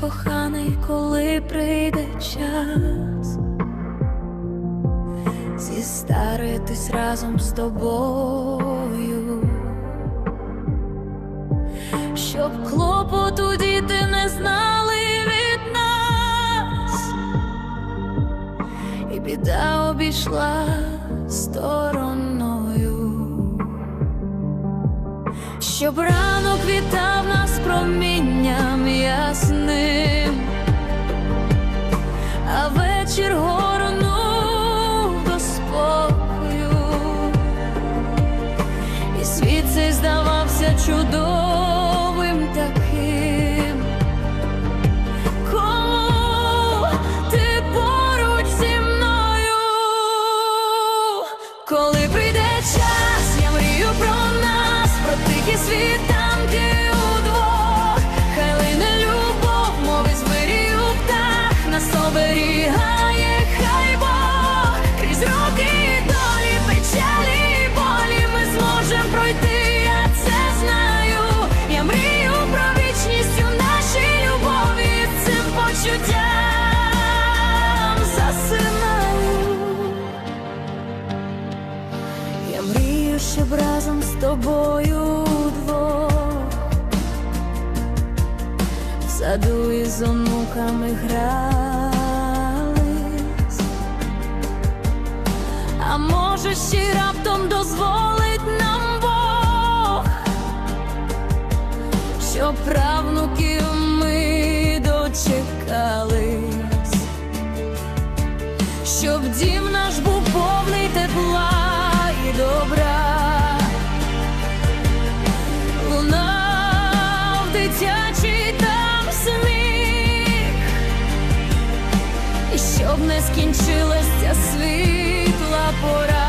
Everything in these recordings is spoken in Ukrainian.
коханий, коли прийде час. Зістаритись разом з тобою, щоб клопоту діти не знали від нас, і біда обійшла стороною, щоб ранок вітав нас dniami оберігає, хай Бог. Крізь роки долі, печалі болі ми зможем пройти, я це знаю. Я мрію про вічність у нашій любові, цим почуттям засинаю. Я мрію, щоб разом з тобою вдвох. В саду із онуками грались, а може ще раптом дозволить нам Бог, щоб правнуків ми дочекались щоб дім наш був повний тепла і добра. Лунав дитячий там сміх, і щоб не скінчилась ця por.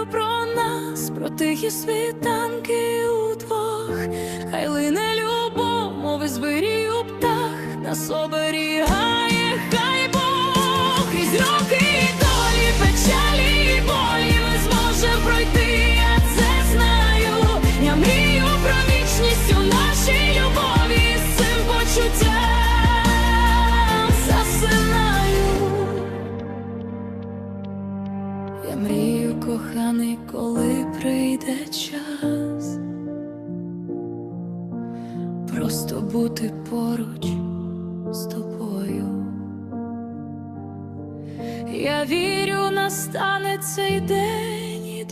Мрію про нас, про тихі світанки удвох. Хай лине любов, мови звирію птах, нас оберігає, хай коханий, коли прийде час. Просто бути поруч з тобою. Я вірю, настане цей день,